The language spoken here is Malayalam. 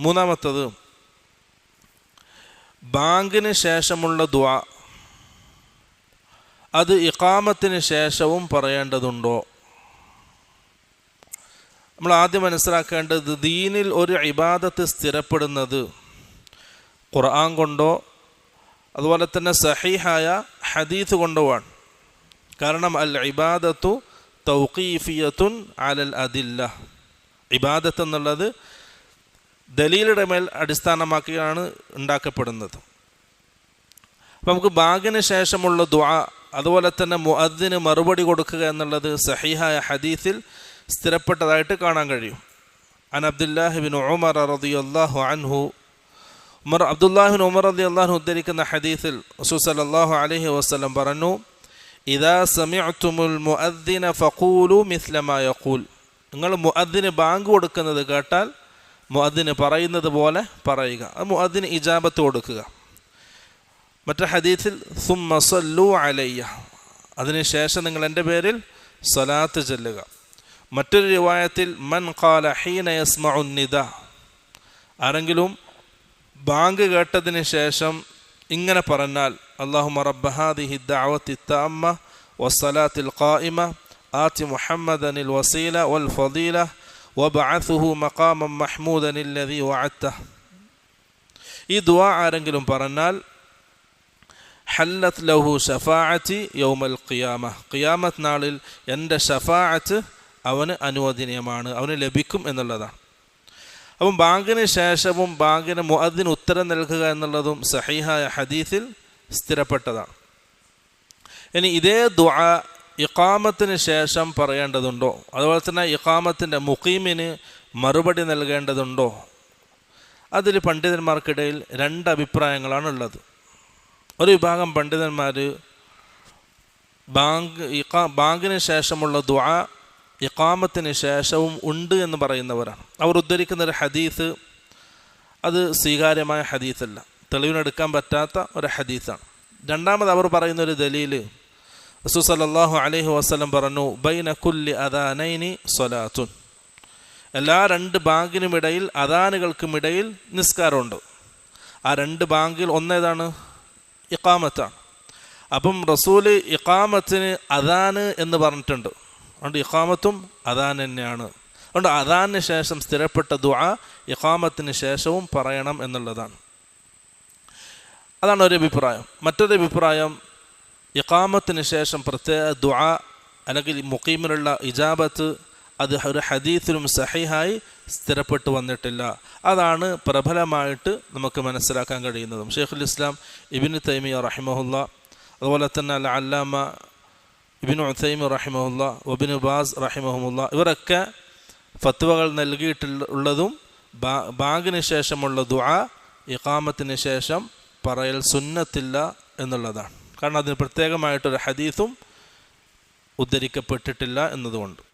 മൂന്നാമത്തത് ബാങ്കിന് ശേഷമുള്ള ദ്വാ അത് ഇക്കാമത്തിന് ശേഷവും പറയേണ്ടതുണ്ടോ? നമ്മൾ ആദ്യം മനസ്സിലാക്കേണ്ടത് ദീനിൽ ഒരു ഇബാദത്ത് സ്ഥിരപ്പെടുന്നത് ഖുർആൻ കൊണ്ടോ അതുപോലെ തന്നെ സഹീഹായ ഹദീത്ത് കൊണ്ടോ ആണ്. കാരണം അൽ ഇബാദത്തു തൗക്കീഫിയത്തുൻ അലൽ അതില്ല ഇബാദത്ത് എന്നുള്ളത് ദലീലുടെ മേൽ അടിസ്ഥാനമാക്കിയാണ് ഉണ്ടാക്കപ്പെടുന്നത്. അപ്പം നമുക്ക് ബാഗിന് ശേഷമുള്ള ദുആ അതുപോലെ തന്നെ മുഅദ്ദിന് മറുപടി കൊടുക്കുക എന്നുള്ളത് സഹിഹായ ഹദീസിൽ സ്ഥിരപ്പെട്ടതായിട്ട് കാണാൻ കഴിയും. അൻ അബ്ദുല്ലാഹിബിൻ ഉമർ അള്ളാഹു അൻഹു ഉമർ അബ്ദുല്ലാഹിൻ ഉമർ റതി അള്ളാഹു ഉദ്ധരിക്കുന്ന ഹദീസിൽ സുസലല്ലാഹു അലഹി വസല്ലം പറഞ്ഞു ഇതാ സമിഅ്തുമുൽ മുഅദ്ദിന ഫഖൂലു മിസ്ല മാ യഖൂൽ. നിങ്ങൾ മുഅദ്ദിന് ബാങ്ക് കൊടുക്കുന്നത് കേട്ടാൽ മുഅദ്ദിന് പറയുന്നത് പോലെ പറയുക. അത് മുഅദ്ദിന് ഇജാബത്ത് കൊടുക്കുക. മറ്റു ഹദീസിൽ സുമ്മസല്ലു അലയ്യ. അതിനുശേഷം നിങ്ങൾ എന്റെ പേരിൽ സ്വലാത്ത് ചെല്ലുക. മറ്റൊരു റിവായത്തിൽ മൻ ഖാല ഹീന യസ്മഉ നിദ. ആരെങ്കിലും ബാങ്ക് കേട്ടതിന് ശേഷം ഇങ്ങനെ പറഞ്ഞാൽ അള്ളാഹു റബ്ബഹാദിഹി ദഅവത്തി തഅമ്മ വസ്സലാത്തിൽ ഖായിമ ആത്തി മുഹമ്മദനിൽ വസീല വൽ ഫദീല വബഅസുഹു മഖാമൻ മഹ്മൂദൻ ഇല്ലതി വഅത്ത ഈ ദുആ ആരെങ്കിലും പറഞ്ഞാൽ ഹല്ലത് ലഹു ഷഫാഅത്തി യൗമൽ ഖിയാമ. ഖിയാമത്ത് നാളിൽ എന്റെ ഷഫാഅത്ത് അവന് അനുവദനീയമാണ് അവന് ലഭിക്കും എന്നുള്ളതാണ്. അപ്പം ബാങ്കിന് ശേഷവും ബാങ്കിന് മുഅദ്ദിന് ഉത്തരം നൽകുക എന്നുള്ളതും സഹീഹായ ഹദീസിൽ സ്ഥിരപ്പെട്ടതാണ്. ഇനി ഇതേ ദുആ ഇഖാമത്തിന് ശേഷം പറയേണ്ടതുണ്ടോ? അതുപോലെ തന്നെ ഇക്കാമത്തിന്റെ മുഖീമിന് മറുപടി നൽകേണ്ടതുണ്ടോ? അതിൽ പണ്ഡിതന്മാർക്കിടയിൽ രണ്ട് അഭിപ്രായങ്ങളാണ് ഉള്ളത് ഒരു വിഭാഗം പണ്ഡിതന്മാർ ബാങ്ക് ഇക്കാ ബാങ്കിന് ശേഷമുള്ള ദുആ ഇക്കാമത്തിന് ശേഷവും ഉണ്ട് എന്ന് പറയുന്നവരാണ്. അവർ ഉദ്ധരിക്കുന്ന ഒരു ഹദീസ് അത് സ്വീകാര്യമായ ഹദീസല്ല. തെളിവിനെടുക്കാൻ പറ്റാത്ത ഒരു ഹദീസാണ്. രണ്ടാമത് അവർ പറയുന്ന ഒരു ദലീൽ റസൂ സല്ലല്ലാഹു അലൈഹി വസല്ലം പറഞ്ഞു ബൈന കുല്ലി അദാനൈനി സൊലാത്തുൻ എല്ലാ രണ്ട് ബാങ്കിനുമിടയിൽ അദാനുകൾക്കുമിടയിൽ നിസ്കാരമുണ്ട്. ആ രണ്ട് ബാങ്കിൽ ഒന്നേതാണ്? ഇക്കാമത്താണ് അപ്പം റസൂൽ ഇക്കാമത്തിന് അദാന് എന്ന് പറഞ്ഞിട്ടുണ്ട്. അതുകൊണ്ട് ഇക്കാമത്തും അദാൻ തന്നെയാണ്. അതുകൊണ്ട് അദാന് ശേഷം സ്ഥിരപ്പെട്ട ദുആ ഇഖാമത്തിന് ശേഷവും പറയണം എന്നുള്ളതാണ്. അതാണ് ഒരു അഭിപ്രായം മറ്റൊരു അഭിപ്രായം ഇഖാമത്തിന് ശേഷം പ്രത്യേക ദുആ അല്ലെങ്കിൽ മുഖീമിനുള്ള ഇജാബത്ത് അത് ഒരു ഹദീത്തിലും സഹിഹായി സ്ഥിരപ്പെട്ടു വന്നിട്ടില്ല. അതാണ് പ്രബലമായിട്ട് നമുക്ക് മനസ്സിലാക്കാൻ കഴിയുന്നതും. ഷെയ്ഖുൽ ഇസ്ലാം ഇബിന് തൈമിയ റഹിമഹുല്ല അതുപോലെ തന്നെ അല്ല അല്ലാമ ഇബിൻ ഉസൈമി റഹിമഹുല്ല ഒബിൻ ബാസ് റഹിമഹുല്ല ഇവരൊക്കെ ഫത്വകൾ നൽകിയിട്ടുള്ളതും ബാങ്കിന് ശേഷമുള്ള ദുആ ഇഖാമത്തിന് ശേഷം പറയൽ സുന്നത്തില്ല എന്നുള്ളതാണ്. കാരണം അതിന് പ്രത്യേകമായിട്ടൊരു ഹദീസും ഉദ്ധരിക്കപ്പെട്ടിട്ടില്ല എന്നതുകൊണ്ട്.